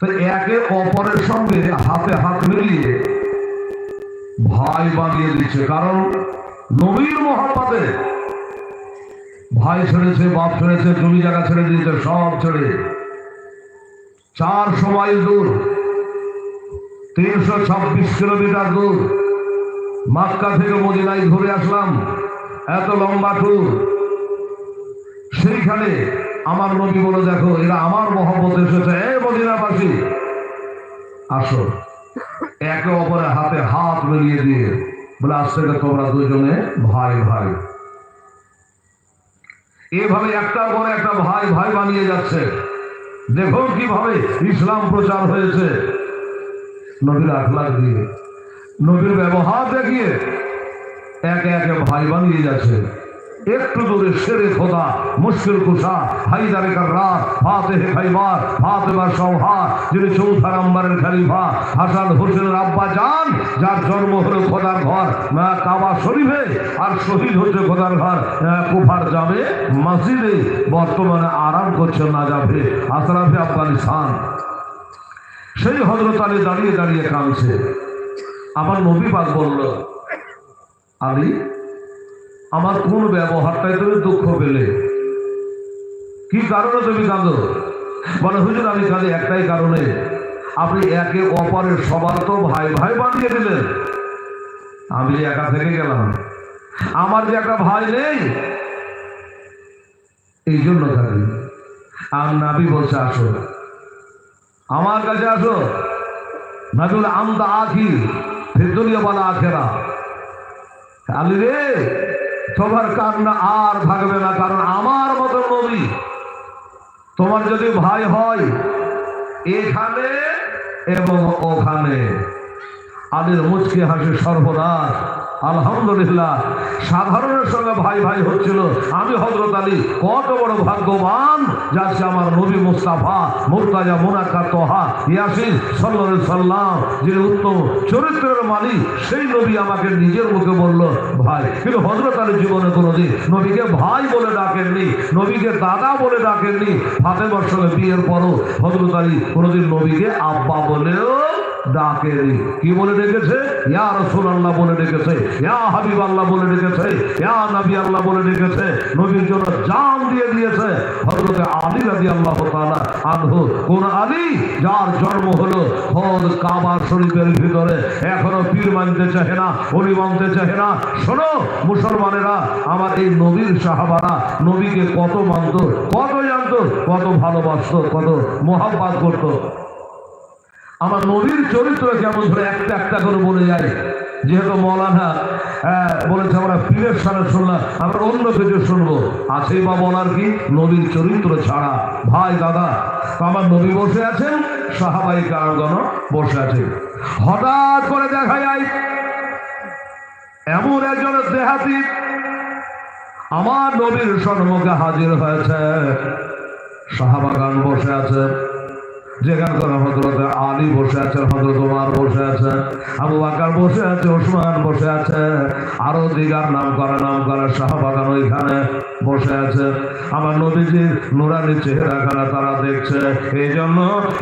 তো একে অপরের সঙ্গে হাতে হাত মিলিয়ে ভাই বানিয়ে দিচ্ছে। কারণ নবীর মহাপাতে ভাই ছেড়েছে, বাপ ছেড়েছে, জমি জায়গা ছেড়ে দিয়েছে, সব ছেড়ে। চারশো মাইল দূর, তিনশো ছাব্বিশ কিলোমিটার দূর, মাক্কা থেকে মদিনায় ঘুরে আসলাম। এত লম্বা ট্যুর সেইখানে আমার নবী বলে, দেখো, এরা আমার মহব্বত এসেছে। এ মদিনাবাসী, আসো। একে অপরের হাতে হাত মিলিয়ে দিয়ে বলে, আজ থেকে তোমরা দুজনে ভাই ভাই। এভাবে একটার পরে একটা ভাই ভাই বানিয়ে যাচ্ছে। দেখো কীভাবে ইসলাম প্রচার হয়েছে। নবীর আখলাখ দিয়ে, নবীর ব্যবহার দেখিয়ে একে একে ভাই বানিয়ে যাচ্ছে। একটু দূরে শেরে খোদা, মুশকিল কুশা হাইদারে কার্রার ফাতেহে খাইবার, ফাতেমা সৌহার যিনি চৌথা নম্বরের খালিফা, হাসান হোসেনের আব্বা যান যার জন্ম হলো খোদার ঘর কাবা শরীফে, আর শহীদ হচ্ছে খোদার ঘর কুফার যাবে মসজিদে, বর্তমানে আরাম করছে না যাবে আশরাফে আফগানিস্তান সেই হজরত দাঁড়িয়ে দাঁড়িয়ে কাঁদছে। আমার নবী পাক বলল, আলী আমার কোন ব্যবহারটাই তুমি দুঃখ পেলে। কি কারণে তুমি কাঁদো? বলে, হুজুর, আমি কাঁদি একটাই কারণে। আপনি একে অপরের সবার তো ভাই ভাই বানিয়ে দিলেন। আমি যে একা থেকে গেলাম। আমার যে একটা ভাই নেই। এই জন্য কাঁদি আর নাবি বলছে, আসো। আমার কাছে আসো। নাবিল আমদা আখি ফিরদুলিয়া বলা আখেরা আলি রে তোমার কান্না আর ভাগবে না, কারণ আমার মতো নবী তোমার যদি ভাই হয় এখানে এবং ওখানে। আলীর মুচকি হাসি সর্বনাশ। আলহামদুলিল্লাহ। সাধারণের সঙ্গে ভাই ভাই হচ্ছিল। আমি হজরত আলী। কত বড় ভাগ্যবান যাচ্ছে আমার নবী মুস্তাফা, মুরতাজা মুনাক্কা তোহা, ইয়াসিন সাল্লাহ সাল্লাম যিনি উত্তম চরিত্রের মালিক, সেই নবী আমাকে নিজের মুখে বলল, ভাই, কিন্তু হজরত আলীর জীবনে কোনোদিন নবীকে ভাই বলে ডাকেননি, নবীকে দাদা বলে ডাকেননি। ফাতেমার সঙ্গে বিয়ের পরও হজরত আলী কোনোদিন নবীকে আব্বা বলেও ডাকেনি কি বলে ডেকেছে? ইয়া রসুল আল্লাহ বলে ডেকেছে। ইয়া হাবিব আল্লাহ বলে ডেকেছে। ইয়া নবী আল্লাহ বলে ডেকেছে। নবীর জন্য জান দিয়ে দিয়েছে। আলী রাজি আল্লাহ কোন আলী যার জন্ম হলো শরীফের ভিতরে, এখনও পীর মানতে চাহে না মানতে চাহে না। শোনো, মুসলমানেরা, আমার এই নবীর সাহাবারা নবীকে কত মানত, কত জানতো, কত ভালোবাসতো, কত মোহাব্বাত করতো। আমার নবীর চরিত্র কেমন ধরে একটা একটা করে বলে যায় যেহেতু মৌলানা বলেছে আমরা পীরের সামনে শুনলাম, আমরা অন্য কিছু শুনব। আছে বা বলার কি? নবীর চরিত্র ছাড়া। ভাই, দাদা আমার নবী বসে আছেন, সাহাবাই কারগণ বসে আছে হঠাৎ করে দেখা যায়, এমন একজন দেহাতি আমার নবীর সম্মুখে হাজির হয়েছে। সাহাবাগান বসে আছে যেখানে করে হজরত আলী বসে আছেন হজরত উমার বসে আছেন আবু বাকার বসে আছে, ওসমান বসে আছে, আরও দিগার নাম করা নাম করা শাহবাগান ওইখানে বসে আছে। আমার নবীজির নুরানির চেহারাখানা তারা দেখছে। এই জন্য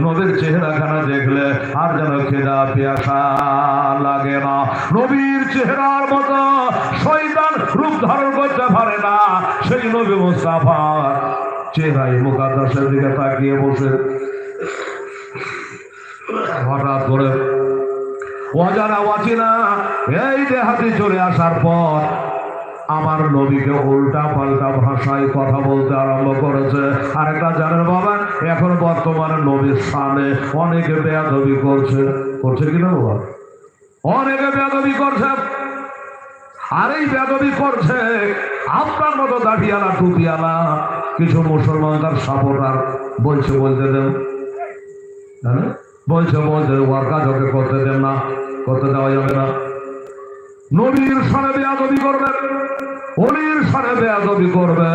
নবীর চেহারাখানা দেখলে আর যেন খেদা পিয়াসা লাগে না। নবীর চেহারার মতো শয়তান রূপ ধারণ করতে পারে না। সেই নবী মুস্তাফা চেহারাই মুকাদ্দাসের দিকে তাকিয়ে বসে। হঠাৎ করে অজানা অচেনা, এই দেহাতে চলে আসার পর আমার নবীকে উল্টা পাল্টা ভাষায় কথা বলতে আরম্ভ করেছে। আরেকটা জানেন বাবা, এখন বর্তমানে নবীর স্থানে অনেকে বেয়াদবি করছে। করছে কিনা বাবা? অনেকে বেয়াদবি করছে। আর এই বেদবি করছে আপনার মতো দাঁড়িয়ালা, টুপিয়ালা, কিছু মুসলমান তার সাপোর্টার বলছে, বলতে দেন? বলছে বলছে ওর কাজ ওকে করতে দেন না, করতে দেওয়া যাবে না। নবীর সনে বেয়াদবি করবে, অলির সনে বেয়াদবি করবে।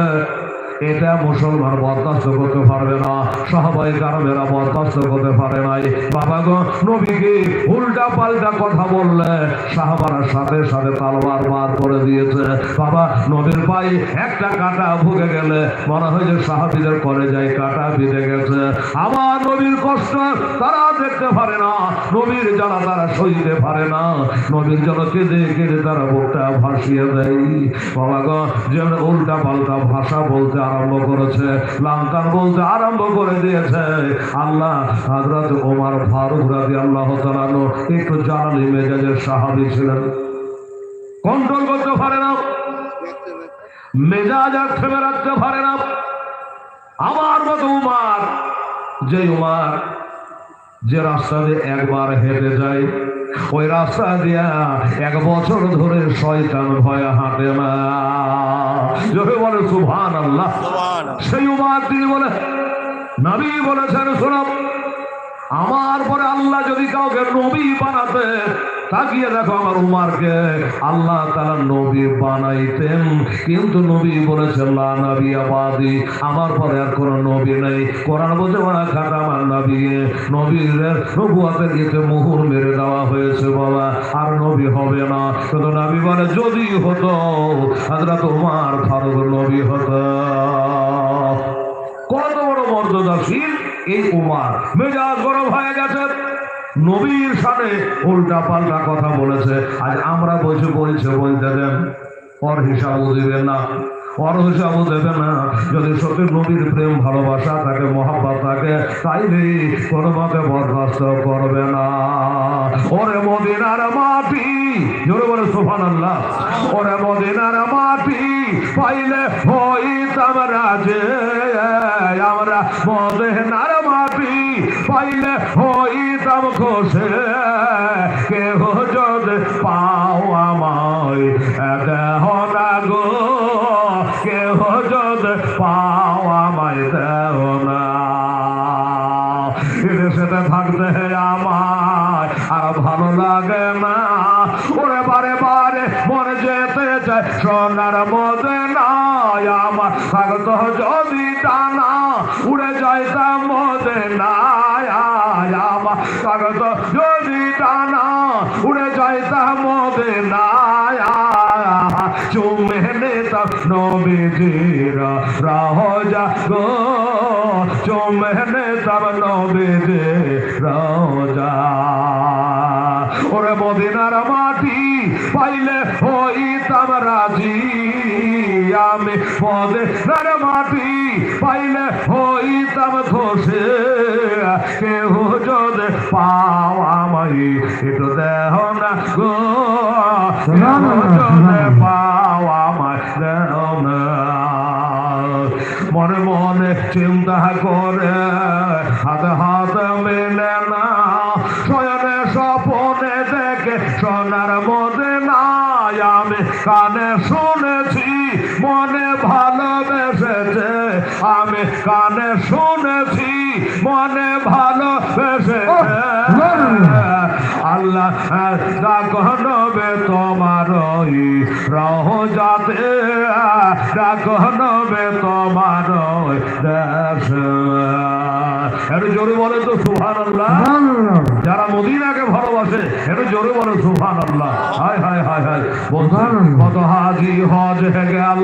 এটা মুসলমান বরদাস্ত করতে পারবে না। সবাই কারণেরা বরদাস্ত করতে পারে নাই। বাবা গো নবীকে উল্টা পাল্টা কথা বললে সাহাবারা সাথে সাথে তালবার বার করে দিয়েছে। বাবা, নবীর পায়ে একটা কাটা ভুগে গেলে মনে হয় যে সাহাবিদের করে যায় কাটা বিঁধে গেছে। আমার নবীর কষ্ট তারা দেখতে পারে না। নবীর জ্বালা তারা সইতে পারে না। নবীর জন্য কেঁদে কেঁদে তারা বুকটা ভাসিয়ে দেয়। বাবা গো যেমন উল্টা পাল্টা ভাষা বলতে আরম্ভ করেছে। লাঙ্কান বলতে আরম্ভ করে দিয়েছে। আল্লাহ হাজরত ওমার ফারুক রাজি আল্লাহ তালানো একটু জানালি মেজাজের সাহাবি ছিলেন। কন্ট্রোল করতে পারে না। মেজাজ আর থেমে রাখতে পারে না। আমার মতো উমার যে উমার যে রাস্তা দিয়ে একবার হেঁটে যায় ওই রাস্তা দিয়া এক বছর ধরে শয়তান ভয় হাঁটে না। যদি বলে সুভান আল্লাহ সেই উমার তিনি বলে নবী বলেছেন শোনাব আমার পরে আল্লাহ যদি কাউকে নবী বানাতে তাকিয়ে দেখো আমার উমারকে। আল্লাহ তারা নবী বানাইতেন। কিন্তু নবী বলেছেন আমার পরে আর কোনো নবী নেই। কোরআন ওরা খাটা আমার নবী নবীর নবুয়াতের ইতে মুহুর মেরে দেওয়া হয়েছে বাবা। আর নবী হবে না। কিন্তু নবী বলে, যদি হতো হাজরাত উমার ফারুক নবী হতো। কত বড় মর্যাদাশীল এই উমার। মেজাজ গরম হয়ে গেছে। নবীর সাথে উল্টা পাল্টা কথা বলেছে। আজ আমরা বসে বলছে, বলতে দেন, ওর হিসাবও দিবে না, ওর হিসাবও দেবে না। যদি সত্যি নবীর প্রেম, ভালোবাসা থাকে, মহাব্বত থাকে, তাইলে কোনো মতে বরখাস্ত করবে না। ওরে মদিনার মাটি জোরে বলে সোফান আল্লাহ ওরে মদিনার মাটি পাইলে হইতাম রাজে। আমরা মদিনার মাটি পাইলে হইতাম খোসে। কেহ যদি পাও আমায় দেহ না গো। সোনার মধ্যে নাই আমার। থাকত যদি টানা, উড়ে যাইতাম মধ্যে নাই আমার। থাকত যদি টানা, উড়ে যাইতাম মধ্যে নাই চুমে নেতাম নবীজির রাহ যা গো। চুমে নেতাম নবীজি রাজা। ওরে মদিনার মাটি পাইলে হইতাম রাজি। আমি পদে মদিনার মাটি পাইলে হইতাম ঘোষে কেহ যদি পাও আমায় একটু দেহ না গো। যদি পাও আমায় দেহ না। মনে মনে চিন্তা করে হাতে হাত মেলে না। কানে শুনেছি মনে ভালোবেসেছে। আমি কানে শুনেছি মনে ভালোবেসেছে। আল্লাহ ডাক নবে তোমার রহ যাতে ডাক নবে তোমার দেশ। জোরে বলে তো সুহান আল্লাহ যারা মদিনাকে জোরে বলে সুহান আল্লাহ হায় হায় হায় হায়। বলছেন কত হাজি হজ হে গেল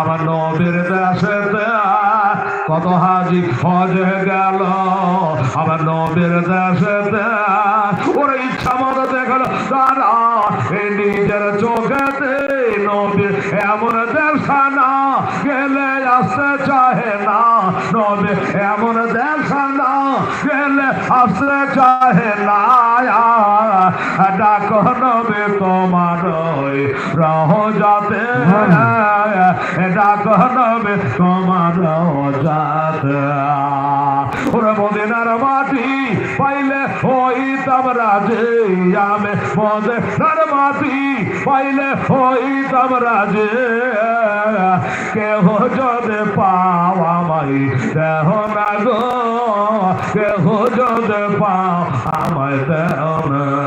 আমার নবীর দেশেতে। কত হাজি হজ হে গেল আমার নবীর দেশেতে। ওরে ইচ্ছা মতো দেখল তারা নিজের চোখেতে নবীর এমন দেখানা গেলে আসতে চাহে না। নবী এমন দেখানা গেলে আসতে চাহে না ডাক নবে তোমার রহ যাতে ডাক নবে তোমার যাতে ওরে মদিনার মাটি পাইলে হইতাম রাজে, আমি মদিনার মাটি পাইলে হইতাম রাজে। কেহ যদি পাও আমায় দেহ না গো যদি পাও আমায় দেহ না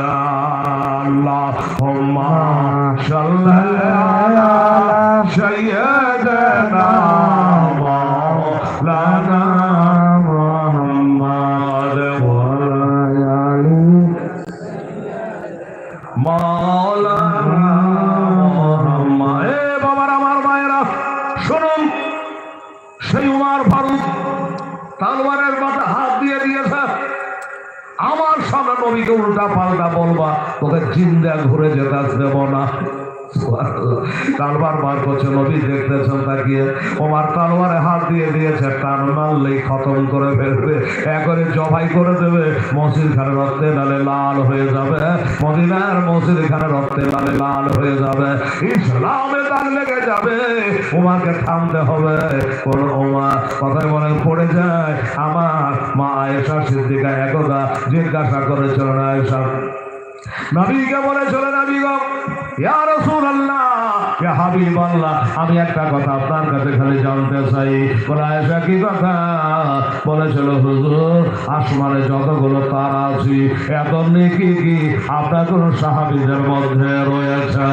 নবীকে উল্টা পাল্টা বলবা? তোকে জিন্দা ঘুরে যেতে দেব না তালবার বার করছে নবী, দেখতেছেন তাকিয়ে। ওমার তালবারে হাত দিয়ে দিয়েছে, টান মারলেই খতম করে ফেলবে একরে জবাই করে দেবে। মসজিদ খানে রক্তে ডালে লাল হয়ে যাবে, মদিনার মসজিদ খানে রক্তে ডালে লাল হয়ে যাবে, ইসলামে দান লেগে যাবে। ওমাকে থামতে হবে। কোন ওমা কথায় মনে পড়ে যায়, আমার মা আয়েশা সিদ্দিকা একদা জিজ্ঞাসা করেছিল না নবীকে বলেছিল নবী গো। রাসূলুল্লাহ, ইয়া হাবিবাল্লাহ, আমি একটা কথা আপনার কাছে খালি জানতে চাই। বলে কি কথা? বলেছিল, হুজুর, আসমানে যতগুলো তারা আছে, এত নেকি কি আপনার কোন সাহাবীদের মধ্যে রয়েছে?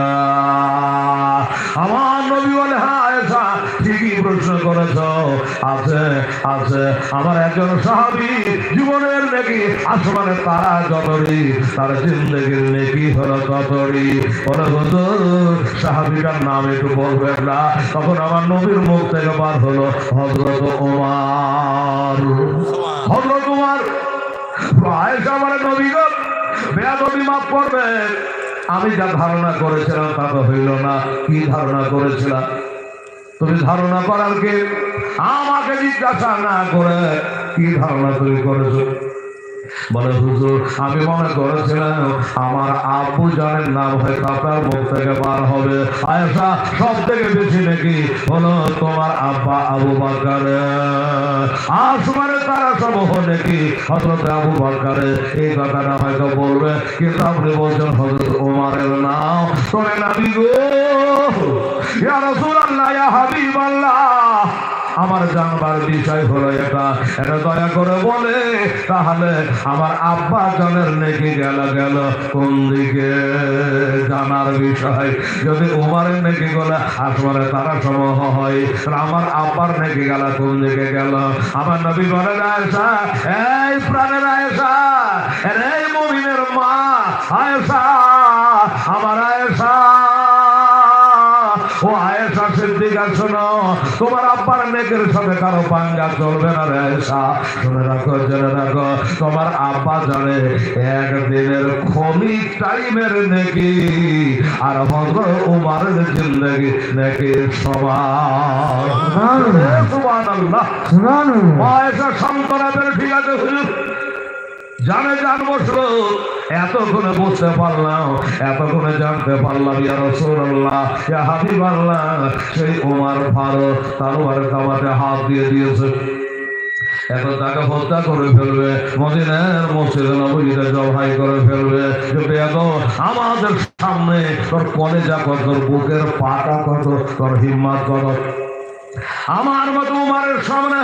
আমার নবী বলে হ্যাঁ ঠিকই প্রশ্ন করেছ। আছে আছে। আমার একজন সাহাবী জীবনের নাকি আসমানে তারা যতরি, তার জিন্দগির নাকি ততরি। সাহাবীটার নাম একটু বলবেন না? তখন আমার নবীর মুখ থেকে বার হলো হজরত ওমার হজরত ওমার আয়েশা নবী গো, বেয়াদবি মাফ করবেন। আমি যা ধারণা করেছিলাম তা তো হইল না। কি ধারণা করেছিলাম? তুমি ধারণা করার কে? আমাকে জিজ্ঞাসা না করে কি ধারণা তুমি করেছ? বলে, হুজুর, আমি মনে করেছিলাম আমার আব্বু জানের নাম হয়তো আপনার মুখ থেকে বার হবে। আয়সা সব থেকে বেশি নাকি হলো তোমার আব্বা আবু বাকারে আসমানে তারা সব হলে কি হজরত আবু বাকারে এই কথাটা হয়তো বলবে, কিন্তু আপনি বলছেন হজরত ওমারের নাম। তোরে নাবি গো ইয়া রাসূলুল্লাহ, ইয়া হাবিবাল্লাহ। আমার জানবার বিষয় হলো এটা। এটা দয়া করে বলে, তাহলে আমার আব্বা জনের নেকি গেল গেল কোন দিকে? জানার বিষয়। যদি উমারের নেকি গেলে, আসমানে তারা সমূহ হয়। আমার আব্বার নেকি গেল, কোন দিকে গেল? আমার নবী বলে আয়সা এই প্রাণের আয়সা এই মমিনের মা আয়সা তোমার আব্বার নেকের সাথে কারও পাঞ্জা চলবে না রে শুনে রাখো জেনে রাখো। তোমার আব্বা জানে একদিনের ক্ষণিক টাইমের নেকি আর হজর উমারের জিন্দগি নেকি আয়েশা সন্তানাদের ঠিক আছে জানে জান বসল, এতক্ষণে বুঝতে পারলাম, এতক্ষণে জানতে পারলাম, ইয়া রাসূলুল্লাহ, ইয়া হাবিবাল্লাহ, সেই ওমর ফারুক তারওয়ার কামাতে হাত দিয়ে দিয়েছে। এখন তাকে হত্যা করে ফেলবে, মদিনার মসজিদ নবীতে জবাই করে ফেলবে আমাদের সামনে তোর কলেজা কত তোর বুকের পাটা কত তোর হিম্মত কত আমার মতো উমারের সামনে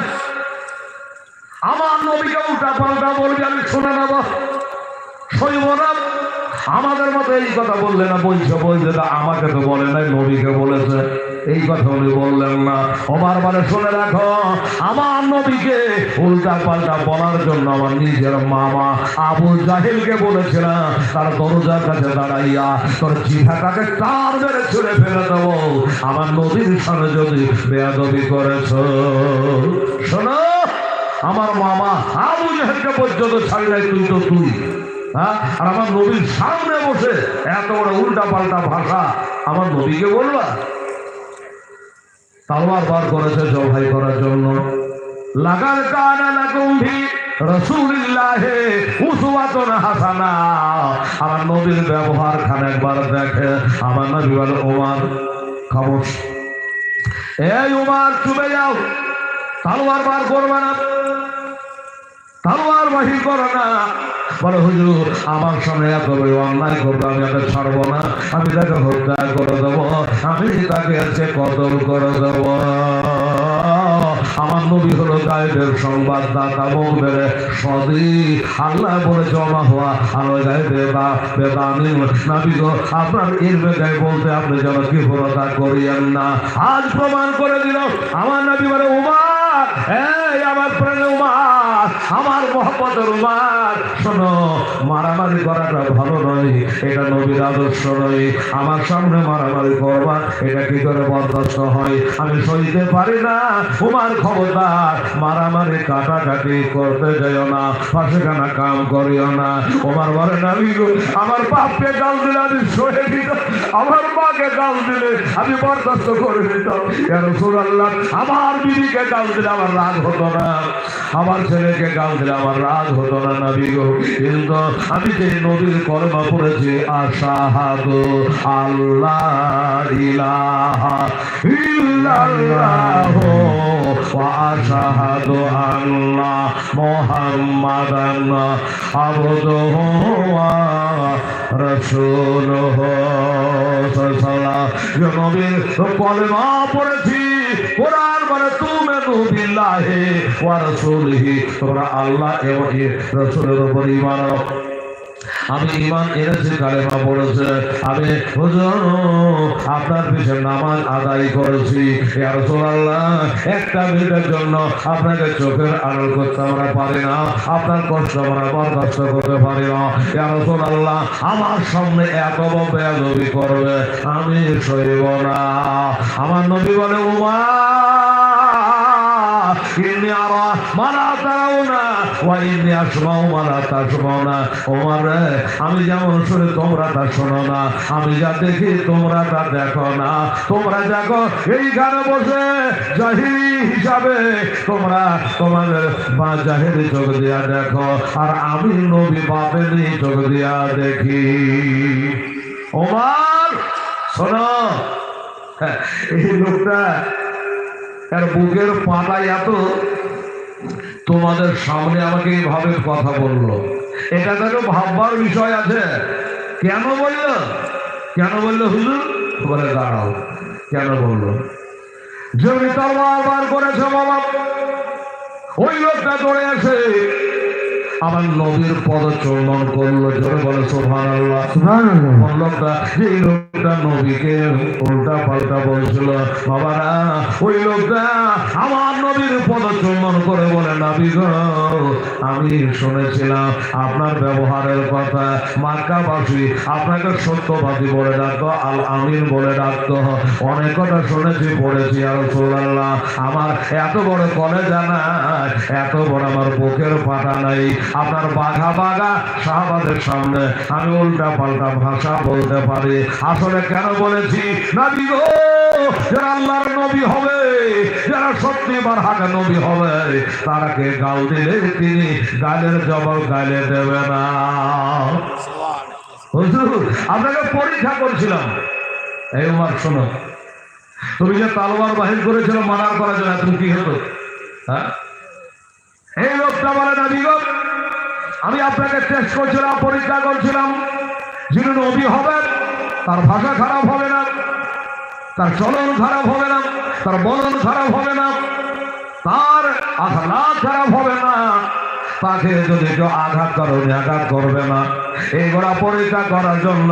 আমার নবীকে উল্টা পাল্টা বলবে, আমি শুনে নেব। সইব না। আমাদের মতো এই কথা বললে না, বলছে বলছে, তা আমাকে তো বলে নাই, নবীকে বলেছে। এই কথা উনি বললেন না। আমার মানে শুনে রাখো, আমার নবীকে উল্টা পাল্টা বলার জন্য আমার নিজের মামা আবু জাহিলকে বলেছিলাম তার দরজার কাছে দাঁড়াইয়া তোর জিহাটাকে তার মেরে ছুড়ে ফেলে দেবো। আমার নবীর সামনে যদি বেয়াদবি করেছ। শোনো। আমার মামা আবু জাহেলকে পর্যন্ত ছাড়ি তুই তো তুই হ্যাঁ? আর আমার নবীর সামনে বসে এত বড় উল্টা পাল্টা ভাষা আমার নবীকে বলবা তালবার বার করেছে জবাই করার জন্য। লাগার কানা লাগুম্ভি রসুলিল্লাহে উসওয়াতুন আমার নবীর ব্যবহার খান একবার দেখে আমার নবী বলে, ওমর, খামোশ। এই উমার চুপে যাও। তালবার বার করবে না। তালবার বাহির করো না। বলে, হুজুর, আমার সামনে এত বড় অন্যায় করবে, আমি তাকে ছাড়বো না। আমি তাকে হত্যা করে দেবো। আমি তাকে আজকে কতল করে দেবো। আমার নবী হলো গায়েবের সংবাদদাতা মুখবের সদি, আল্লাহ বলে জমা হওয়া আলো গায়েবে বা বেদানি নাবি গো, আপনার এর বেগায় বলতে আপনি যেন বিফলতা করিয়েন না। আজ প্রমাণ করে দিল আমার নবী উমার এই আমার মারামারি ভালো আমার সামনে মারামারি আমি সইতে পারি না। খবরদার, মারামারি কাটাকাটি করতে যাইও না পাশে খানা কাম করিও না। উমার বলে না আমি আমার বাপকে গাল দিলে আমি সহে আমার মাকে গাল দিলে আমি বরদাস্ত করে দিতাম। কেন আমার বিবিকে গাল দিলে আমার রাগ হতো না। আমার ছেলেকে গাল দিলে আমার রাগ হতো না, নবী গো। কিন্তু আমি যে নবীর কলমা পড়েছি আশাহাদ আল্লাহ ইলাহা কলমা পড়েছি কোরআন মানে তুমি নবিল্লাহি ওয়া রাসূলিহি তোমরা আল্লাহ এবং রাসূলের উপর ঈমান আনো। আমি ইমান এনেছি কালেমা পড়েছে আমি হুজুর, আপনার পিছনে নামাজ আদায় করেছি। ইয়া রাসূলুল্লাহ, একটা মিনিটের জন্য আপনাকে চোখের আড়াল করতে আমরা পারি না, আপনার কষ্ট আমরা বরদাস্ত করতে পারি না। ইয়া রাসূলুল্লাহ, আমার সামনে এত বেয়াদবি করবে, আমি সইব না। আমার নবী বলে, উমা! ইন্নি আরা মালা তারাউনা ওয়া ইন্নি আসমাউ মালা তাসমাউনা। ওমর রে, আমি যেমন শুনে তোমরা তা শোনো না আমি যা দেখি তোমরা তা দেখো না। তোমরা দেখো এইখানে বসে জাহিরি হিসাবে। তোমরা তোমাদের বা জাহিরি চোখ দিয়া দেখো আর আমি নবী বাপেরই চোখ দিয়া দেখি। ওমর শোনো। হ্যাঁ, এই লোকটা তার বুকের পাতায় এত তোমাদের সামনে আমাকে এইভাবে কথা বলল। এটা তো ভাববার বিষয় আছে? কেন বলল? কেন বলল হুজুর? বলে দাঁড়াও। কেন বলল? জমি তলবার বার করেছে বাবা। ওই লোকটা দৌড়ে আছে আমার নবীর পদ চলন করল। জোরে বলে কোন লোকটা যে লোকটা নবীকে উল্টা পাল্টা বলছিল বাবারা ওই লোকটা আমার নবীর পদ চুম্বন করে বলে নাবি আমি শুনেছিলাম আপনার ব্যবহারের কথা। মাক্কাবাসী আপনাকে সত্যবাদী বলে ডাকতো আল আমিন বলে ডাকতো। অনেক কথা শুনেছি পড়েছি আর সোল্লাহ আমার এত বড় কলেজা নাই এত বড় আমার বুকের পাটা নাই। আপনার বাঘা বাঘা শাহবাদের সামনে আমি উল্টা পাল্টা ভাষা বলতে পারি। আসলে কেন বলেছি? না গো, যারা আল্লাহর নবী হবে, যারা সত্যি হাতে নবী হবে, তারাকে গাল দিলে তিনি গালের জবাব গালে দেবে না। আপনাকে পরীক্ষা করছিলাম। এই উমার, শোনো। তুমি যে তালবার বাহির করেছিল মানার করার জন্য তুমি কি হতো হ্যাঁ? এই লোকটা বলে না বিগত আমি আপনাকে টেস্ট করছিলাম পরীক্ষা করছিলাম। যিনি নবী হবেন, তার ভাষা খারাপ হবে না, তার চলন খারাপ হবে না, তার বলন খারাপ হবে না, তার আঘাত খারাপ হবে না, তাকে যদি কেউ আঘাত করো আঘাত করবে না। এইগুলা পরীক্ষা করার জন্য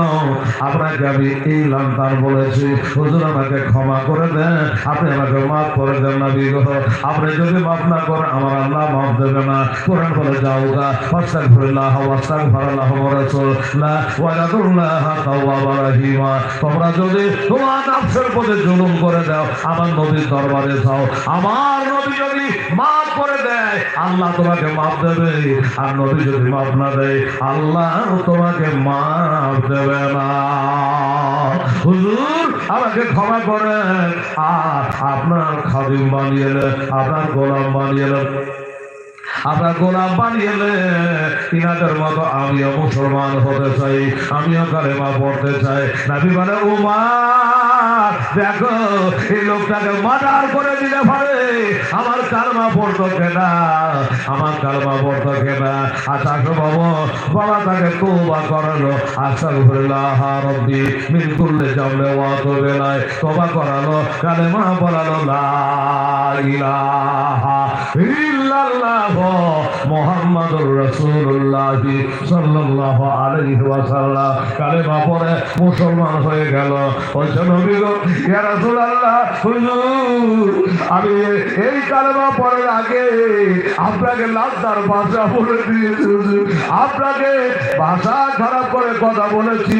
আপনাকে আমি এই লান্তার বলেছি। হুজুর, আমাকে ক্ষমা করে দেন। আপনি আমাকে মাফ করে দেন না বিগত আপনি যদি মাফ না করেন, আমার আল্লাহ মাফ দেবে না। কোরআন বলে, যাও গা ওয়াস্তাক ফিরুল্লাহ ওয়াস্তাক ফারাল্লাহ রাসূল লা ওয়ালাদুল্লাহ তাওয়াবা রাহিমা। তোমরা যদি তোমার নফসের প্রতি জুলুম করে দাও, আমার নবীর দরবারে যাও। আমার নবী যদি মাফ করে দেয়, আল্লাহ তোমাকে মাফ দেবে। আর নবী যদি মাফ না দেয়, আল্লাহ তোমাকে মাফ দেবে না। হুজুর, আমাকে ক্ষমা করেন। আর আপনার খাদিম বানিয়ে আপনার গোলাম বানিয়ে আপনার গোলাম বানিয়েলে ইনাদের মতো আমিও মুসলমান হতে চাই, আমিও কালেমা পড়তে চাই। নাবি মানে উমা! দেখো, এই লোকটাকে মার্ডার করে দিলে পারে আমার কালমা পড়তো কেনা আমার কালমা পড়তো কেনা আসো বাবু, বাবা তাকে তোবা করালো। আস্তাগফিরুল্লাহ রব্বি মিন কুল্লি জামলে ওয়া তুবিলায় তোবা করালো কালেমা বলালো, লা ইলাহা ইল্লাল্লাহ। মুহাম্মাদুর রাসূলুল্লাহ সাল্লাল্লাহু আলাইহি ওয়াসাল্লাম। কালেমা পড়ে মুসলমান হয়ে গেল। বলছে নবী গো, ইয়া রাসূলুল্লাহ, হুজুর, আমি এই কালেমা পড়ার আগে আপনাকে লাদ্দার ভাষা বলে দিয়েছি আপনাকে ভাষা খারাপ করে কথা বলেছি।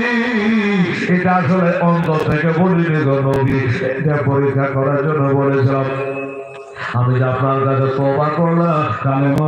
এটা আসলে অন্তর থেকে বলিনি গো নবী। এটা পরীক্ষা করার জন্য বলেছিলাম। আমি আপনার কাছে তোবা করলাম কালেমা